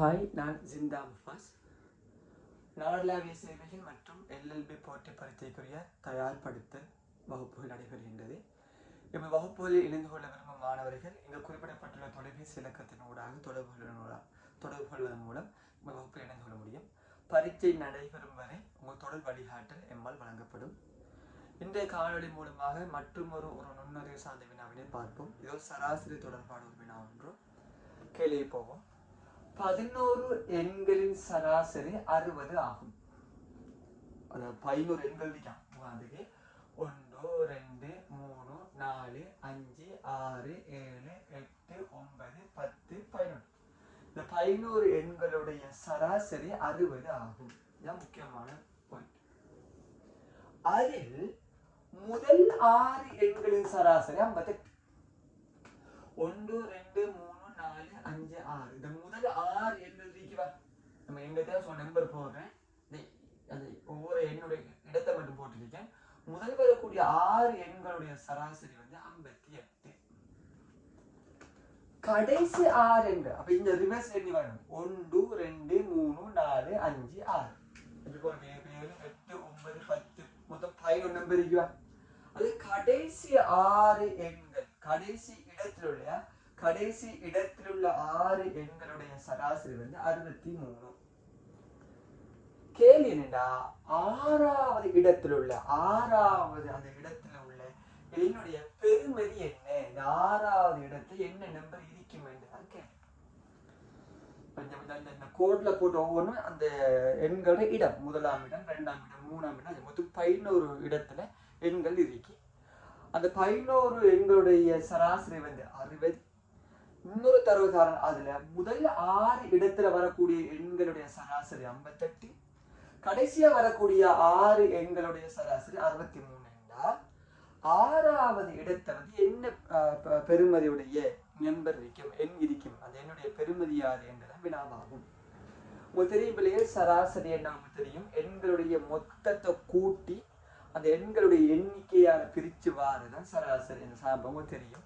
Hi நான் ஜிந்தா முஃபாஸ் நாடலாவிய சேவைகள் மற்றும் எல்எல்பி போட்டி பரீட்சைக்குரிய தயார்படுத்தல் வகுப்புகள் நடைபெறுகின்றது இந்த வகுப்புகளில் இணைந்து கொள்ள விரும்பும் மாணவர்கள் இங்கு குறிப்பிடப்பட்டுள்ள தொலைபேசி இலக்கத்தின் ஊடாக தொடர்பு கொள்வதன் தொடர்பு கொள்வதன் மூலம் இந்த வகுப்பில் இணைந்து கொள்ள முடியும். பரீட்சை நடைபெறும் வரை உங்கள் தொடர் வழிகாட்டல் எம்மால் வழங்கப்படும். இன்றைய காணொலி மூலமாக மற்றும் ஒரு ஒரு நுண்ணறிவு சார்ந்த வினாவினை பார்ப்போம். இதோ சராசரி தொடர்பான ஒரு வினா ஒன்று. கேள்வி போவோம். பதினோரு எண்களின் சராசரி அறுபது ஆகும். அதாவது பதினோரு எண்கள் அதுக்கு ஒன்று ரெண்டு மூணு நாலு அஞ்சு ஆறு ஏழு எட்டு ஒன்பது பத்து பதினொன்று. இந்த பதினோரு எண்களுடைய சராசரி அறுபது ஆகும். இதுதான் முக்கியமான பாயிண்ட் அதில் முதல் ஆறு எண்களின் சராசரி ஐம்பத்தெட்டு. ஒன்று ரெண்டு மூணு நாலு அஞ்சு ஆறு. இந்த முதல் ஆறு எண்கள் இருக்கவா நம்ம எங்க சொன்ன நம்பர் போடுறேன். அது ஒவ்வொரு எண்ணுடைய இடத்தை மட்டும் போட்டிருக்கேன். முதல் வரக்கூடிய ஆறு எண்களுடைய சராசரி வந்து ஐம்பத்தி எட்டு. கடைசி ஆறு எண்கள் அப்ப இந்த ரிவர்ஸ் எண்ணி வரும் ஒன்று ரெண்டு மூணு நாலு அஞ்சு ஆறு. ஏழு எட்டு ஒன்பது பத்து. மொத்தம் பதினொன்று நம்பர் இருக்குவா அது கடைசி ஆறு எண்கள் கடைசி இடத்துல உள்ள கடைசி இடத்தில் உள்ள ஆறு எண்களுடைய சராசரி வந்து அறுபத்தி மூணு கேள்வி என்னடா ஆறாவது இடத்தில் உள்ள ஆறாவது அந்த இடத்துல உள்ள என்னுடைய பெருமதி என்ன? இந்த ஆறாவது இடத்துல என்ன நம்பர் இருக்கும் என்றுதான் கொஞ்சம் இந்த- இந்த கோட்ல போட்டு ஒவ்வொன்றும் அந்த எண்களோட இடம் முதலாம் இடம் ரெண்டாம் இடம் மூணாம் இடம் அது மொத்தம் பதினோரு இடத்துல எண்கள் இருக்கு. அந்த பதினோரு எண்களுடைய சராசரி வந்து அறுபது இன்னொரு தரவு அதுல முதல் ஆறு இடத்துல வரக்கூடிய எண்களுடைய சராசரி ஐம்பத்தெட்டு. கடைசியா வரக்கூடிய ஆறு எண்களுடைய சராசரி அறுபத்தி மூணு என்றால் ஆறாவது இடத்தை வந்து என்ன பெருமதியுடைய நண்பர் நம்பர் இருக்கும் எண் இருக்கும் அது என்னுடைய பெருமதி யாது என்றதான் வினாவாகும். உங்களுக்கு தெரியும் பிள்ளையே சராசரி என்ன நமக்கு தெரியும். எண்களுடைய மொத்தத்தை கூட்டி அந்த எண்களுடைய எண்ணிக்கையான பிரிச்சு வாருதான் சராசரி இந்த தெரியும்.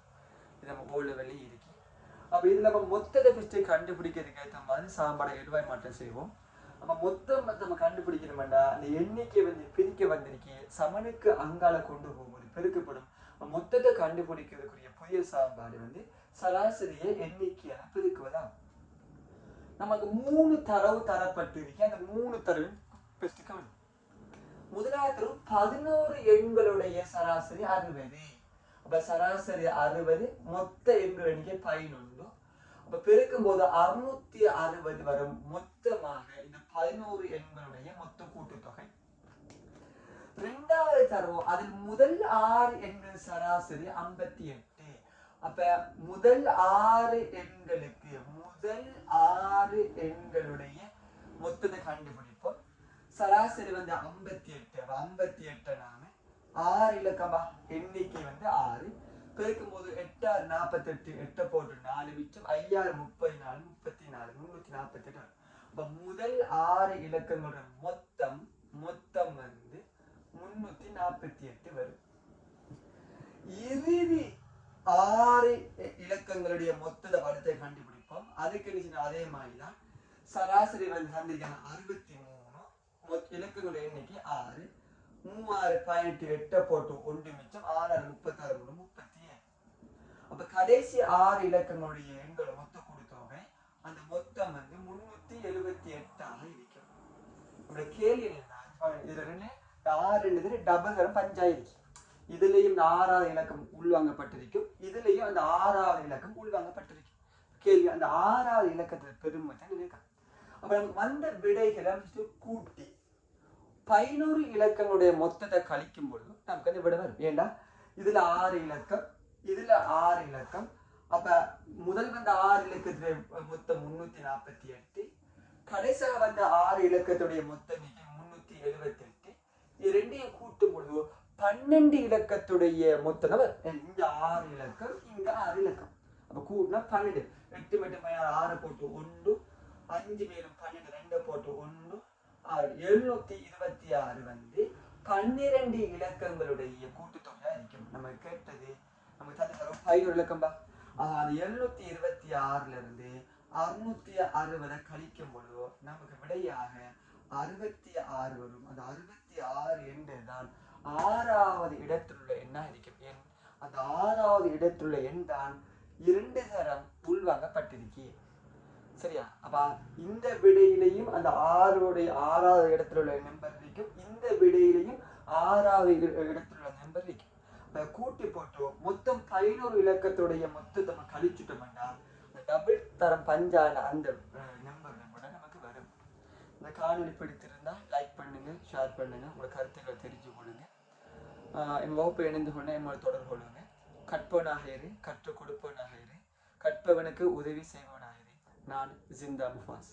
இது நம்ம ஓல்டு இருக்கு. அப்ப இது நம்ம மொத்தத்தை டெபிசிட்டை கண்டுபிடிக்கிறதுக்கு ஏற்ற மாதிரி சாம்பாடை எழுவாய் மாற்றம் செய்வோம்? நம்ம மொத்தம் நம்ம கண்டுபிடிக்கணும்டா அந்த எண்ணிக்கை வந்து பிரிக்க வந்திருக்கே சமனுக்கு அங்கால கொண்டு போகும்போது பெருக்கப்படும். மொத்தத்தை கண்டுபிடிக்கிறதுக்குரிய புதிய சாம்பாடு வந்து சராசரியை எண்ணிக்கையாக பெருக்குவதாகும் நமக்கு மூணு தரவு தரப்பட்டு இருக்கு அந்த மூணு தரவு பெஸ்ட் கவனம் முதலாவது பதினோரு எண்களுடைய சராசரி அறுபது. அப்போ சராசரி அறுபது மொத்த எண்கள் எண்ணிக்கை பதினொன்று அப்போ பெருக்கும் போது அறுநூத்தி அறுபது வரும் மொத்தமாக இந்த பதினோரு எண்களுடைய மொத்த கூட்டுத்தொகை ரெண்டாவது தரவு அதில் முதல் ஆறு எண்கள் சராசரி ஐம்பத்தி எட்டு அப்ப முதல் ஆறு எண்களுக்கு முதல் ஆறு எண்களுடைய மொத்தத்தை கண்டுபிடிப்போம் சராசரி வந்து ஐம்பத்தி எட்டு ஐம்பத்தி எட்டு நாம ஆறு இலக்கமா? எண்ணிக்கை வந்து ஆறு. பெருக்கும் போது எட்டாறு நாற்பத்தெட்டு எட்டை போட்டு நாலு மிச்சம் ஐயாறு முப்பத்தி நாலு முப்பத்தி நாலு முன்னூத்தி நாற்பத்தி எட்டு அப்ப முதல் ஆறு இலக்கங்களோட மொத்தம் மொத்தம் வந்து முன்னூத்தி நாற்பத்தி எட்டு வரும். இறுதி ஆறு இலக்கங்களுடைய மொத்த படத்தை கண்டுபிடிப்போம். அதுக்கு அதே மாதிரி தான் சராசரி வந்து சந்திரிக்கான அறுபத்தி மூணு இலக்கங்களுடைய எண்ணிக்கை ஆறு. மூவாறு பாயிண்ட் எட்டை போட்டு ஒன்று மிச்சம் ஆறு முப்பத்தாறு மூணு முப்பத்தி ஏழு. அப்போ கடைசி ஆறு இலக்கங்களுடைய எண்களை மொத்த கொடுத்தோமே அந்த மொத்தம் வந்து முன்னூத்தி எழுபத்தி எட்டாக இருக்கும். நம்மளோட கேள்வி என்ன? இதுல ரெண்டு ஆறுன்றது டபுள் தரம் இதுலேயும் இந்த ஆறாவது இலக்கம் உள்வாங்கப்பட்டிருக்கும். இதுலேயும் அந்த ஆறாவது இலக்கம் உள்வாங்கப்பட்டிருக்கும். கேள்வி அந்த ஆறாவது இலக்கத்தில் பெருமை தான் நினைக்கிறேன் அப்போ நமக்கு வந்த விடைகளை கூட்டி பதினோரு இலக்கங்களுடைய மொத்தத்தை கழிக்கும் பொழுது நமக்கு வந்து விட வரும். ஏண்டா? இதுல ஆறு இலக்கம் இதுல ஆறு இலக்கம். அப்ப முதல் வந்த ஆறு இலக்கத்துடைய மொத்தம் முன்னூத்தி நாற்பத்தி எட்டு. கடைசியாக வந்த ஆறு இலக்கத்துடைய மொத்தம் முன்னூத்தி எழுபத்தி எட்டு. இது ரெண்டையும் கூட்டும் பொழுது பன்னெண்டு இலக்கத்துடைய மொத்தம் இங்க ஆறு இலக்கம் இங்க ஆறு இலக்கம். அப்ப கூட்டினா பன்னெண்டு. எட்டு மட்டும் ஆறு போட்டு ஒன்று அஞ்சு மேலும் பன்னெண்டு ரெண்டு போட்டு ஒன்று ஆறு எழுநூத்தி இருபத்தி ஆறு வந்து பன்னிரண்டு இலக்கங்களுடைய கூட்டுத்தொகையா இருக்கும் நம்ம கேட்டது நமக்கு தந்த தரும். பதினோரு இலக்கம்பா அது எழுநூத்தி இருபத்தி ஆறுல இருந்து அறுநூத்தி அறுபதை கழிக்கும் பொழுது நமக்கு விடையாக அறுபத்தி ஆறு வரும். அந்த அறுபத்தி ஆறு என்றுதான் ஆறாவது இடத்தில் உள்ள எண்ணா இருக்கும். எண் அந்த ஆறாவது இடத்தில்ள்ள எண் தான் இரண்டு தரம் உள்வாங்கப்பட்டிருக்கேன் சரியா? அப்ப இந்த விடையிலையும் அந்த ஆறுடைய ஆறாவது இடத்துல உள்ள நம்பர் இருக்கும் இந்த விடையிலையும் ஆறாவது இடத்துல உள்ள நம்பர் இருக்கும் கூட்டி போட்டு மொத்தம் பதினோரு இலக்கத்துடைய மொத்தத்தை நம்ம கழிச்சுட்டோம்னா அந்த டபுள் தரம் பஞ்சான அந்த நம்பர் கூட நமக்கு வரும். இந்த காணொலி பிடித்திருந்தா லைக் பண்ணுங்க ஷேர் பண்ணுங்க உங்களோட கருத்துக்களை தெரிஞ்சு கொள்ளுங்க. ஆஹ் என் வகுப்பு இணைந்து கொண்டு என்னோட தொடர்பு கொள்ளுங்க. கற்பனாக இரு கற்றுக் கொடுப்பவனாக இரு. கற்பவனுக்கு உதவி செய்வனாக நான் ஜிந்தா முஃபாஸ்